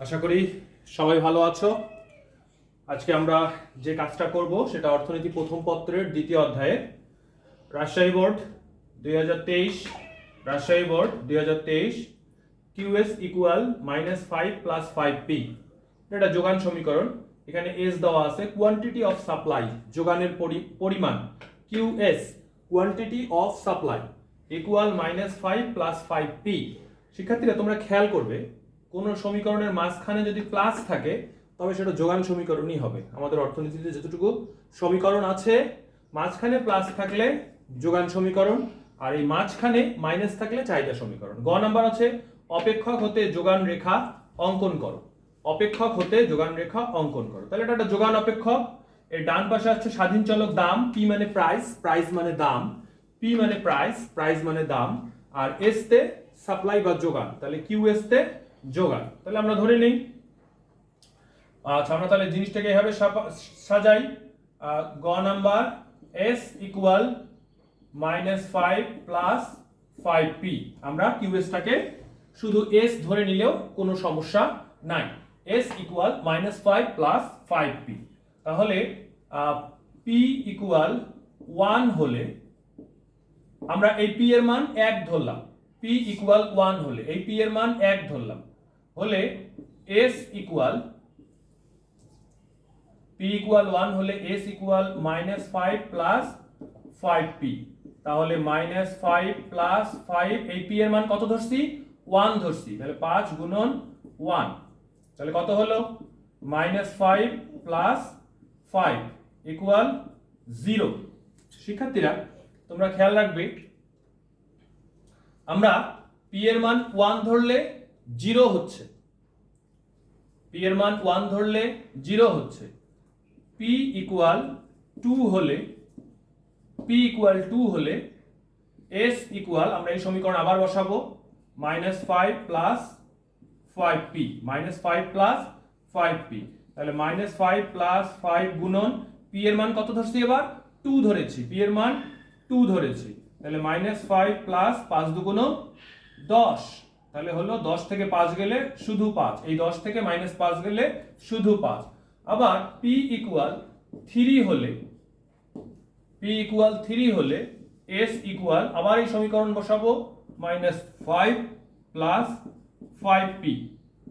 আশা করি সবাই ভালো আছো। আজকে আমরা যে কাজটা করব সেটা অর্থনীতি প্রথম পত্রের দ্বিতীয় অধ্যায়ে। রাজশাহী বোর্ড দুই হাজার তেইশ, রাজশাহী বোর্ড দুই হাজার তেইশ QS equal minus five plus five P এটা যোগান সমীকরণ। এখানে এস দেওয়া আছে কোয়ান্টিটি অফ সাপ্লাই যোগানের পরি- পরিমাণ। QS quantity of supply equal minus five plus five P শিক্ষার্থীরা, তোমরা খেয়াল করবে কোন সমীকরণের মাঝখানে যদি প্লাস থাকে, তবে সেটা যোগান সমীকরণই হবে। আমাদের অর্থনীতিতে যতটুকু সমীকরণ আছে, মাঝখানে প্লাস থাকলে যোগান সমীকরণ, আর এই মাঝখানে মাইনাস থাকলে চাহিদা সমীকরণ। গ নাম্বার আছে, অপেক্ষক হতে যোগান রেখা অঙ্কন করো। অপেক্ষক হতে যোগান রেখা অঙ্কন করো। তাহলে এটা একটা যোগান অপেক্ষক। এর ডান পাশে আছে স্বাধীন চলক দাম পি মানে প্রাইস প্রাইস মানে দাম। পি মানে প্রাইস প্রাইস মানে দাম। আর এস তে সাপ্লাই বা যোগান। তাহলে কিউ এস তে যোগান। তাহলে আমরা ধরে নেই। আচ্ছা আমরা তাহলে জিনিসটাকে এভাবে সাজাই। গ number S equal minus five plus five P আমরা কিউএসটাকে শুধু এস ধরে নিলেও কোনো সমস্যা নাই। S equal minus five plus five P তাহলে পি ইকুয়াল ওয়ান হলে আমরা এই পি এর মান এক ধরলাম। পি ইকুয়াল ওয়ান হলে এই পি এর মান এক ধরলাম। হলে S equal P equal one হলে S equal minus five plus five P তাহলে মাইনাস ফাইভ প্লাস ফাইভ এই পি এর মান কত ধরছি? ওয়ান ধরছি। তাহলে পাঁচ গুণন ওয়ান তাহলে কত হলো? Minus five plus five equal zero শিক্ষার্থীরা, তোমরা খেয়াল রাখবে, আমরা পি এর মান ওয়ান ধরলে জিরো হচ্ছে। পি এর মান ওয়ান ধরলে জিরো হচ্ছে। পি ইকুয়াল টু হলে পি ইকুয়াল টু হলে এস ইকুয়াল আমরা এই সমীকরণ আবার বসাবো minus five plus five P minus five plus five P তাহলে মাইনাস ফাইভ প্লাস ফাইভ গুণন পি এর মান কত ধরছি এবার? টু ধরেছি। পি এর মান টু ধরেছি। তাহলে মাইনাস ফাইভ প্লাস পাঁচ দুগুণ দশ। তাহলে হলো দশ থেকে পাঁচ গেলে শুধু পাঁচ। এই দশ থেকে মাইনাস পাঁচ গেলে শুধু পাঁচ। আবার পি ইকুয়াল থ্রি হলে পি ইকুয়াল থ্রি হলে এস ইকুয়াল আবার এই সমীকরণ বসাবো minus five plus five P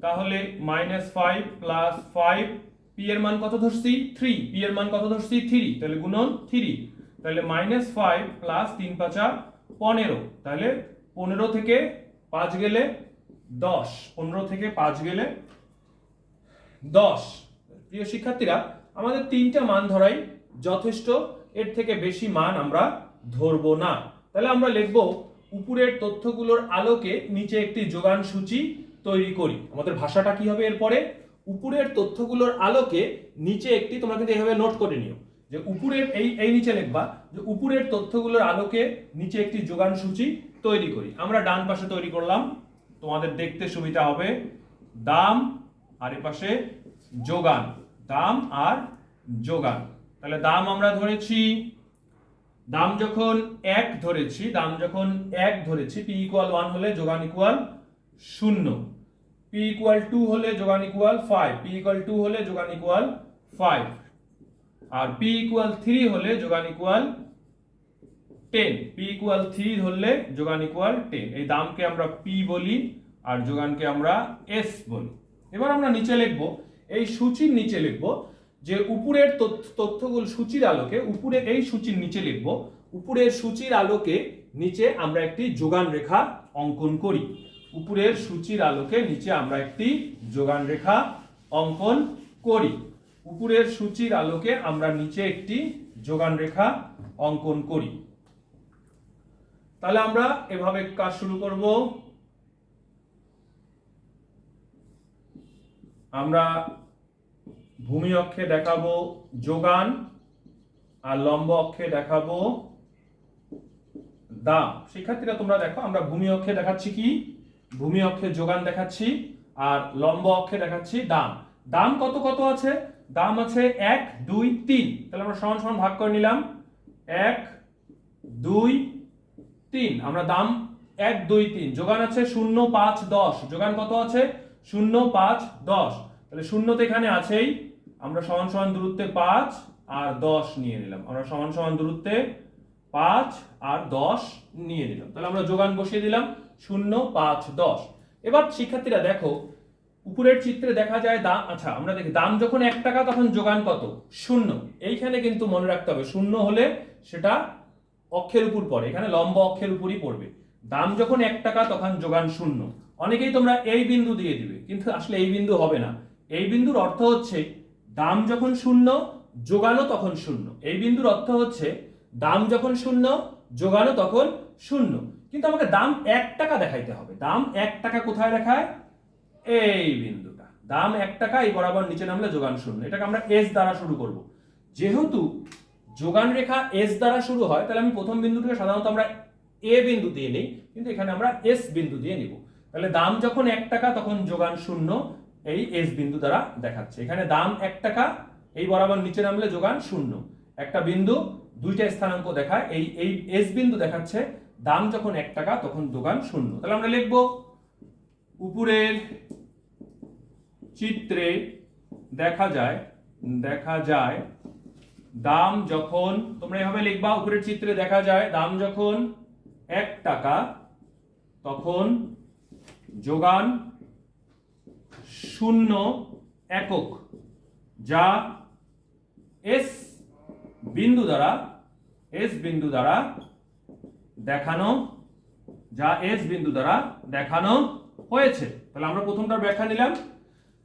তাহলে minus five plus five P এর মান কত ধরছি? থ্রি পি এর মান কত ধরছি? থ্রি তাহলে গুণন থ্রি তাহলে মাইনাস ফাইভ প্লাস তিন পাঁচা পনেরো। তাহলে পনেরো থেকে পাঁচ গেলে দশ, পনেরো থেকে পাঁচ গেলে দশ। প্রিয় শিক্ষার্থীরা, আমাদের তিনটা মান ধরাই যথেষ্ট, এর থেকে বেশি মান আমরা ধরবো না। তাহলে আমরা লিখব, উপরের তথ্যগুলোর আলোকে নিচে একটি যোগান সূচি তৈরি করি। আমাদের ভাষাটা কি হবে এরপরে? উপরের তথ্যগুলোর আলোকে নিচে একটি, তোমরা কিন্তু এইভাবে নোট করে নিও, যে উপরের, এই এই নিচে লিখবা, যে উপরের তথ্যগুলোর আলোকে নিচে একটি যোগান সূচি তৈরি করি। আমরা ডান পাশে তৈরি করলাম। তোমাদের দেখতে সুবিধা হবে। দাম আর এ পাশে যোগান। দাম আর যোগান। তাহলে দাম আমরা ধরেছি, দাম যখন এক ধরেছি, দাম যখন এক ধরেছি পি ইকুয়াল ওয়ান হলে যোগান ইকুয়াল শূন্য। পি ইকুয়াল টু হলে যোগান equal five P equal two হলে যোগান ইকুয়াল ফাইভ আর পি ইকুয়াল থ্রি হলে যোগান equal ten P equal three ধরলে যোগান ইকুয়াল টেন এই দামকে আমরা পি বলি আর যোগানকে আমরা এস বলি। এবার আমরা নিচে লিখব। এই সূচির নিচে লিখব যে উপরের তথ্য- তথ্যগুলো সূচির আলোকে, উপরে এই সূচির নিচে লিখব, উপরের সূচির আলোকে নিচে আমরা একটি যোগান রেখা অঙ্কন করি। উপরের সূচির আলোকে নিচে আমরা একটি যোগান রেখা অঙ্কন করি। উপরের সূচির আলোকে আমরা নিচে একটি যোগান রেখা অঙ্কন করি। তাহলে আমরা এভাবে কাজ শুরু করব। আমরা ভূমি অক্ষে দেখাবো যোগান আর লম্ব অক্ষে দেখাবো দাম। শিক্ষার্থীরা, তোমরা দেখো, আমরা ভূমি অক্ষে দেখাচ্ছি কি? ভূমি অক্ষে যোগান দেখাচ্ছি আর লম্ব অক্ষে দেখাচ্ছি দাম। দাম কত কত আছে? দাম আছে এক, দুই, তিন। তাহলে আমরা সমান সমান ভাগ করে নিলাম। এক, দুই তিন, আমরা দাম এক, দুই, তিন। যোগান আছে শূন্য, পাঁচ, দশ। যোগান কত আছে? শূন্য, পাঁচ, দশ। তাহলে শূন্য তো এখানে আছেই। আমরা সমান সমান দূরত্বে পাঁচ আর দশ নিয়ে নিলাম। আমরা সমান সমান দূরত্বে পাঁচ আর দশ নিয়ে নিলাম। তাহলে আমরা যোগান বসিয়ে দিলাম শূন্য, পাঁচ, দশ। এবার শিক্ষার্থীরা দেখো, উপরের চিত্রে দেখা যায় দাম আচ্ছা আমরা দেখি, দাম যখন এক টাকা, তখন যোগান কত? শূন্য। এইখানে কিন্তু মনে রাখতে হবে, শূন্য হলে সেটা অক্ষের উপর পড়ে, এখানে লম্ব অক্ষের উপরই পড়বে। দাম যখন এক টাকা, তখন যোগান শূন্য। অনেকেই তোমরা এই বিন্দু দিয়ে দিবে, কিন্তু আসলে এই বিন্দু হবে না। এই বিন্দুর অর্থ হচ্ছে, দাম যখন শূন্য যোগানো তখন শূন্য। এই বিন্দুর অর্থ হচ্ছে, দাম যখন শূন্য যোগানো তখন শূন্য। কিন্তু আমাকে দাম এক টাকা দেখাইতে হবে। দাম এক টাকা কোথায় দেখায়? এই বিন্দুটা। দাম এক টাকা, এই বরাবর নিচে নামলে যোগান শূন্য। এটাকে আমরা এস দ্বারা শুরু করব। যেহেতু যোগান রেখা এস দ্বারা শুরু হয়, তাহলে আমি প্রথম বিন্দুটাকে সাধারণত আমরা এ বিন্দু দিয়ে নিই, কিন্তু এখানে আমরা এস বিন্দু দিয়ে নিব। তাহলে দাম যখন এক টাকা, তখন যোগান শূন্য এই এস বিন্দু দ্বারা দেখাচ্ছে। এখানে দাম এক টাকা, এই বরাবর নিচে নামলে যোগান শূন্য। একটা বিন্দু, দুইটা স্থানাঙ্ক দেখায়, এই এই এস বিন্দু দেখাচ্ছে, দাম যখন এক টাকা, তখন যোগান শূন্য। তাহলে আমরা লিখব, উপরের চিত্রে দেখা যায় দেখা যায় দাম যখন, তোমরা এভাবে লিখবা, উপরের চিত্রে দেখা যায়, দাম যখন এক টাকা, তখন যোগান শূন্য একক, যা এস বিন্দু দ্বারা এস বিন্দু দ্বারা দেখানো, যা এস বিন্দু দ্বারা দেখানো হয়েছে। তাহলে আমরা প্রথমটার ব্যাখ্যা নিলাম।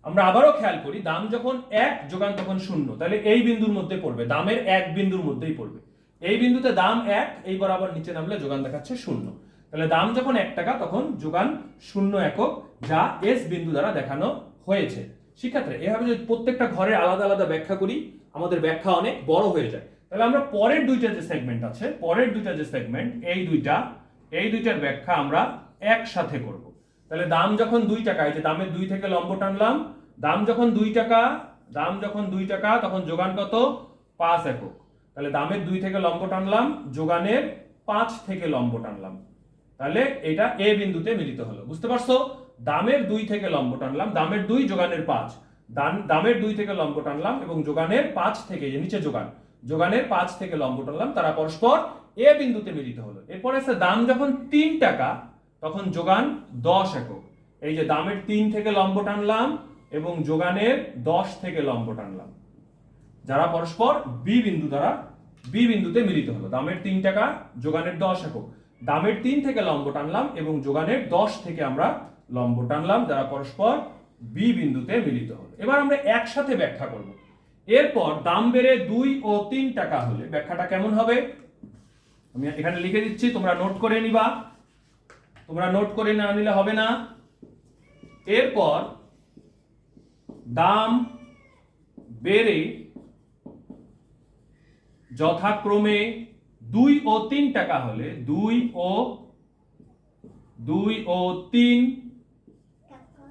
আমরা আবারও খেয়াল করি, দাম যখন এক, যোগান তখন শূন্য। তাহলে এই বিন্দুর মধ্যে পড়বে, দামের এক বিন্দুর মধ্যেই পড়বে। এই বিন্দুতে দাম এক, এই বরাবর নিচে নামলে যোগান দেখাচ্ছে শূন্য। তাহলে দাম যখন এক টাকা, তখন যোগান শূন্য একক যা এস বিন্দু দ্বারা দেখানো হয়েছে। শিক্ষার্থী এভাবে যদি প্রত্যেকটা ঘরের আলাদা আলাদা ব্যাখ্যা করি, আমাদের ব্যাখ্যা অনেক বড় হয়ে যায়। তাহলে আমরা পরের দুইটা যে সেগমেন্ট আছে, পরের দুইটা যে সেগমেন্ট এই দুইটা, এই দুইটার ব্যাখ্যা আমরা একসাথে করব। তাহলে দাম যখন দুই টাকা, এই যে দামের দুই থেকে লম্ব টানলাম দাম যখন দুই টাকা, দাম যখন দুই টাকা, তখন যোগান কত? পাঁচ একক। তাহলে দামের দুই থেকে লম্ব টানলাম যোগানের পাঁচ থেকে লম্ব টানলাম তাহলে এটা এ বিন্দুতে মিলিত হলো। বুঝতে পারছ? দামের দুই থেকে লম্ব টানলাম দামের দুই, যোগানের পাঁচ। দামের দুই থেকে লম্ব টানলাম এবং যোগানের পাঁচ থেকে নিচে যোগান, যোগানের পাঁচ থেকে লম্ব টানলাম তারা পরস্পর এ বিন্দুতে মিলিত হলো। এরপরে দাম যখন তিন টাকা তখন যোগান দশ একক। এই যে দামের তিন থেকে লম্ব টানলাম এবং যোগানের দশ থেকে লম্ব টানলাম। যারা পরস্পর বি বিন্দু দ্বারা বি বিন্দুতে মিলিত হলো। দামের তিন টাকা, যোগানের দশ একক। দামের তিন থেকে লম্ব টানলাম এবং যোগানের দশ থেকে আমরা লম্ব টানলাম, যারা পরস্পর বি বিন্দুতে মিলিত হলো। এবার আমরা একসাথে ব্যাখ্যা করব। এরপর দাম বেড়ে দুই ও তিন টাকা হলে ব্যাখ্যাটা কেমন হবে? আমি এখানে লিখে দিচ্ছি, তোমরা নোট করে নিবা। তোমরা নোট করে না নিলে হবে না। এরপর দাম বেড়ে যথাক্রমে দুই ও তিন টাকা হলে দুই ও দুই ও তিন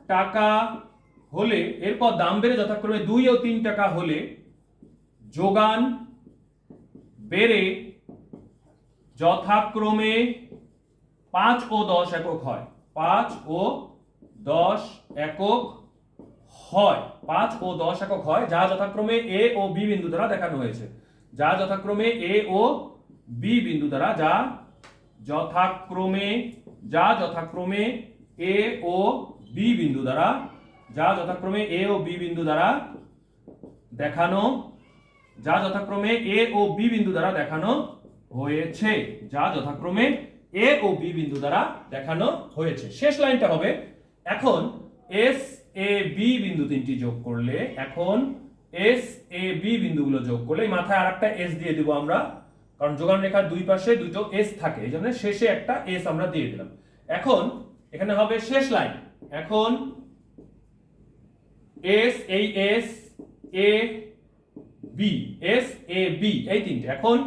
টাকা হলে, এরপর দাম বেড়ে যথাক্রমে দুই ও তিন টাকা হলে যোগান বেড়ে যথাক্রমে পাঁচ ও দশ একক হয়। পাঁচ ও দশ একক হয়। পাঁচ ও দশ একক হয়, যা যথাক্রমে এ ও বি বিন্দু দ্বারা দেখানো হয়েছে। যা যথাক্রমে এ ও বি বিন্দু দ্বারা, যা যথাক্রমে যা যথাক্রমে এ ও বি বিন্দু দ্বারা, যা যথাক্রমে এ ও বি বিন্দু দ্বারা দেখানো, যা যথাক্রমে এ ও বি বিন্দু দ্বারা দেখানো হয়েছে। যা যথাক্রমে এ ও বি বিন্দু দ্বারা দেখানো হয়েছে। শেষ লাইনটা হবে, এখন এস এ বি বিন্দু তিনটি যোগ করলে, এখন এস এ বি বিন্দুগুলো যোগ করলে মাথায় আর একটা এস দিয়ে দিব আমরা, কারণ যোগান রেখার দুই পাশে দুটো এস থাকে, এই জন্য শেষে একটা এস আমরা দিয়ে দিলাম। এখন এখানে হবে শেষ লাইন, এখন এস এই S A B S A B এই তিনটে, এখন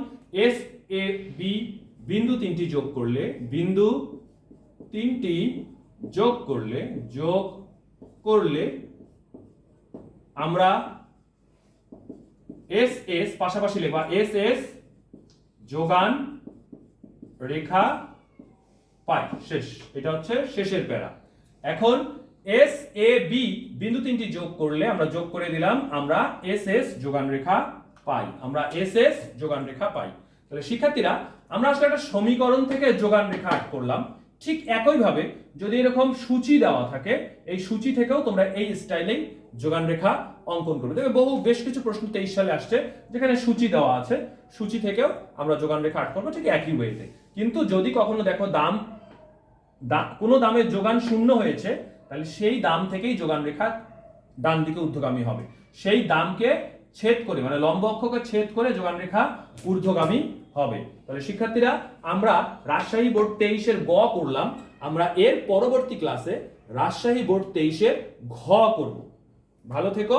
এস এ বি বিন্দু তিনটি যোগ করলে, বিন্দু তিনটি যোগ করলে যোগ করলে আমরা এস এস পাশাপাশি লেখা এস এস যোগান রেখা পাই, শেষ। এটা হচ্ছে শেষের প্যারা। এখন এস এ বি বিন্দু তিনটি যোগ করলে আমরা যোগ করে দিলাম, আমরা এস এস যোগান রেখা পাই। আমরা এস এস যোগান রেখা পাই। তাহলে শিক্ষার্থীরা আমরা আসলে একটা সমীকরণ থেকে যোগান রেখা আট করলাম। ঠিক একইভাবে যদি এরকম সূচি দেওয়া থাকে, এই সূচি থেকেও তোমরা এই স্টাইলেই যোগান রেখা অঙ্কন করবে। দেখবে বহু বেশ কিছু প্রশ্ন তেইশ সালে আসছে, যেখানে সূচি দেওয়া আছে। সূচি থেকেও আমরা যোগান রেখা আট করব ঠিক একই ওয়েতে কিন্তু যদি কখনো দেখো দাম কোনো দামের যোগান শূন্য হয়েছে, তাহলে সেই দাম থেকেই যোগান রেখা ডান দিকে ঊর্ধ্বগামী হবে। সেই দামকে ছেদ করে মানে লম্ব অক্ষকে ছেদ করে যোগান রেখা ঊর্ধ্বগামী হবে। তাহলে শিক্ষার্থীরা, আমরা রাজশাহী বোর্ড তেইশের গ করলাম আমরা এর পরবর্তী ক্লাসে রাজশাহী বোর্ড তেইশের ঘ করব ভালো থেকো।